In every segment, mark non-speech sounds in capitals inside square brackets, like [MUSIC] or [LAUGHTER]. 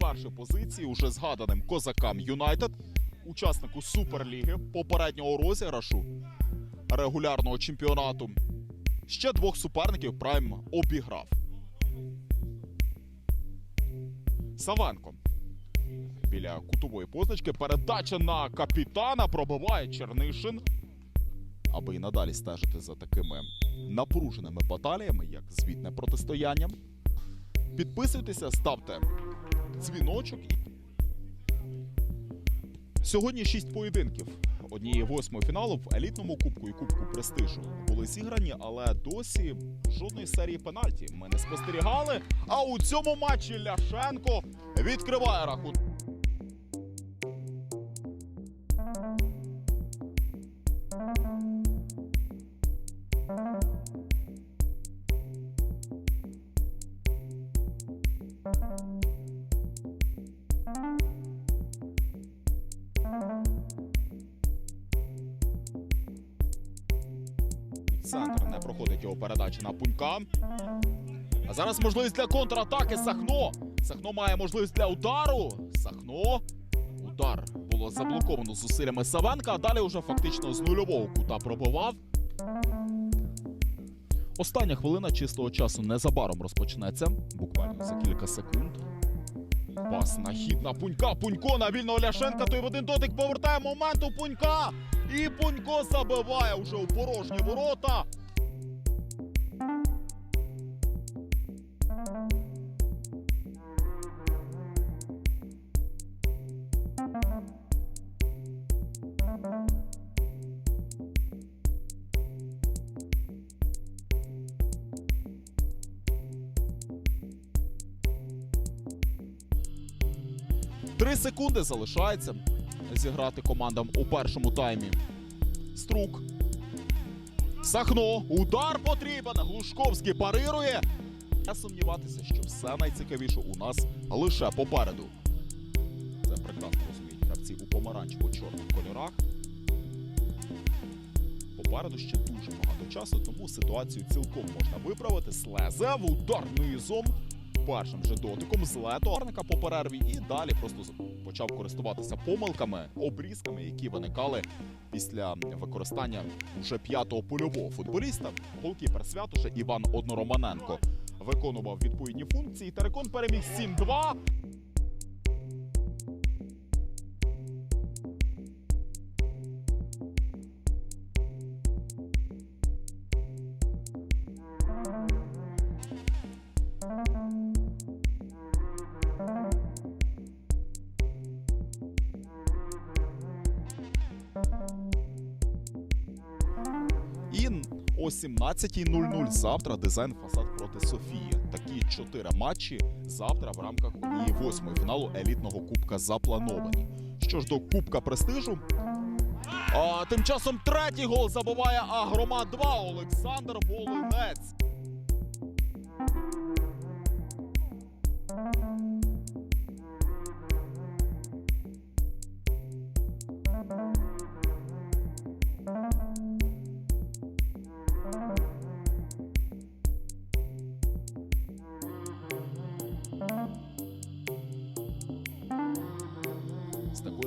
Першої позиції уже згаданим козакам Юнайтед, учаснику Суперліги, попереднього розіграшу регулярного чемпіонату. Ще двох суперників Прайм обіграв. Савенко. Біля кутової позначки передача на капітана пробиває Чернишин. Аби і надалі стежити за такими напруженими баталіями, як звітне протистояння. Підписуйтеся, ставте дзвіночок. Сьогодні шість поєдинків. Однієї восьмої фіналу в елітному кубку і кубку престижу були зіграні, але досі жодної серії пенальті ми не спостерігали. А у цьому матчі Ляшенко відкриває рахунок. Центр не проходить його передача на пунька. А зараз можливість для контратаки Сахно. Сахно має можливість для удару. Сахно. Удар було заблоковано зусиллями Савенка, а далі вже фактично з нульового кута пробивав. Остання хвилина чистого часу незабаром розпочнеться. Буквально за кілька секунд. Пас на хід на пунька. Пунько на вільного Ляшенка. Той в один дотик повертає момент у пунька. І Пунько забиває вже у порожні ворота. Три секунди залишається зіграти командам у першому таймі. Струк. Сахно. Удар потрібен. Глушковський парирує. Не сумніватися, що все найцікавіше у нас лише попереду. Це прекрасно розуміють гравці у помаранчево-чорних кольорах. Попереду ще дуже багато часу, тому ситуацію цілком можна виправити. Слезе в удар низом. Першим же дотиком з летоарника по перерві і далі просто почав користуватися помилками, обрізками, які виникали після використання вже п'ятого польового футболіста. Голкіпер Святоша Іван Однороманенко виконував відповідні функції. Терекон переміг 7-2. О 17.00 завтра дизайн фасад проти Софії. Такі чотири матчі завтра в рамках однієї восьмої фіналу елітного кубка заплановані. Що ж до кубка престижу. А тим часом третій гол забуває Агрома 2 Олександр Волинець.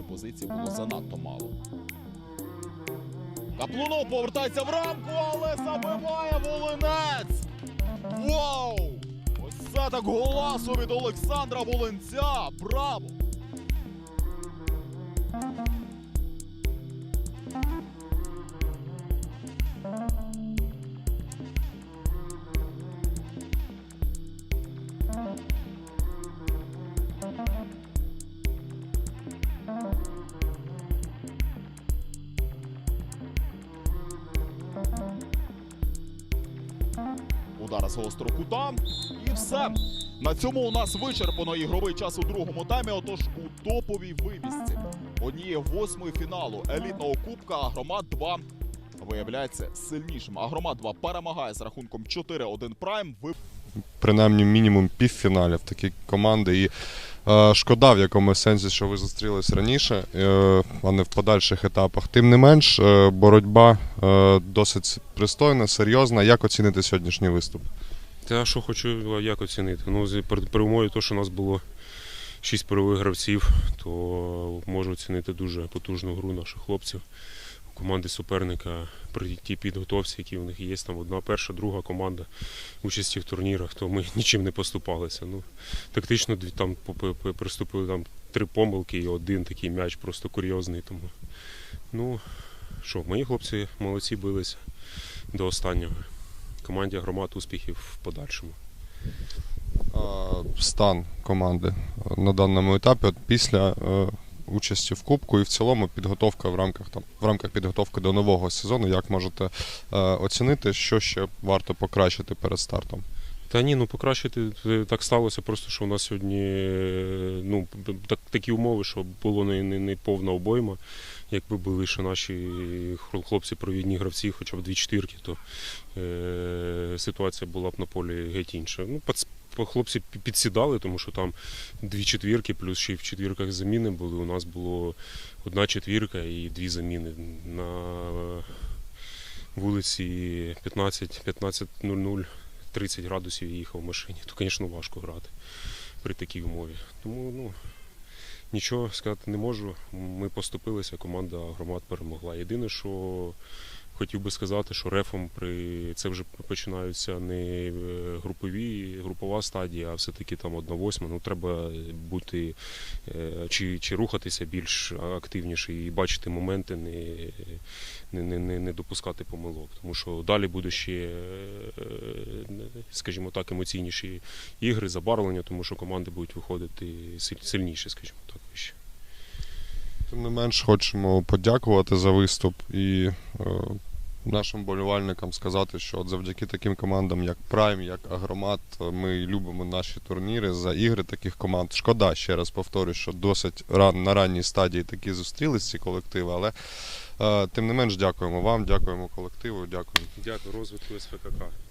З позиції було занадто мало. Каплунов повертається в рамку, але забиває Волинець! Вау! Ось це так голасу від Олександра Волинця! Браво! Удар з гострого кута. І все. На цьому у нас вичерпано ігровий час у другому таймі. Отож у топовій вивісці однієї восьмої фіналу елітного кубка Агромат 2 виявляється сильнішим. Агромат 2 перемагає з рахунком 4-1 прайм. Принаймні мінімум півфіналів такі команди. І шкода в якомусь сенсі, що ви зустрілись раніше, е, а не в подальших етапах. Тим не менш, е, боротьба е, досить пристойна, серйозна. Як оцінити сьогоднішній виступ? Та що хочу як оцінити? Ну, при, умові того, що у нас було шість перових гравців, то можу оцінити дуже потужну гру наших хлопців. Команди суперника при тій підготовці, які в них є, там одна перша, друга команда участі в турнірах, то ми [LAUGHS] нічим не поступалися. Ну, тактично там приступили там три помилки і один такий м'яч просто курйозний. Тому ну що, мої хлопці молодці билися до останнього. Команді громад успіхів в подальшому. Стан команди на даному етапі от після е, участі в Кубку і в цілому підготовка в рамках там в рамках підготовки до нового сезону. Як можете е, оцінити, що ще варто покращити перед стартом? Та ні, ну покращити е, так сталося, просто що у нас сьогодні е, ну, так, такі умови, що було не, не, не повна обойма. Якби були ще наші хлопці провідні гравці, хоча б дві чотирки, то е, ситуація була б на полі геть інша. Ну, хлопці підсідали, тому що там дві четвірки, плюс ще й в четвірках заміни були. У нас було одна четвірка і дві заміни. На вулиці 15 15.00 30 градусів і їхав в машині, то, звісно, важко грати при такій умові. Тому ну, нічого сказати не можу. Ми поступилися, команда громад перемогла. Єдине, що хотів би сказати, що рефом при це вже починаються не е, групові, групова стадія, а все-таки там одна восьма. Ну треба бути е, чи, чи рухатися більш активніше і бачити моменти, не, не, не, не, допускати помилок. Тому що далі буде ще, е, скажімо так, емоційніші ігри, забарвлення, тому що команди будуть виходити сильніше, скажімо так, вище. Тим не менш, хочемо подякувати за виступ і нашим болівальникам сказати, що от завдяки таким командам, як Прайм, як Агромат, ми любимо наші турніри за ігри таких команд. Шкода, ще раз повторюю, що досить ран, на ранній стадії такі зустрілись ці колективи, але е, тим не менш дякуємо вам, дякуємо колективу, дякуємо. Дякую, розвитку СФКК.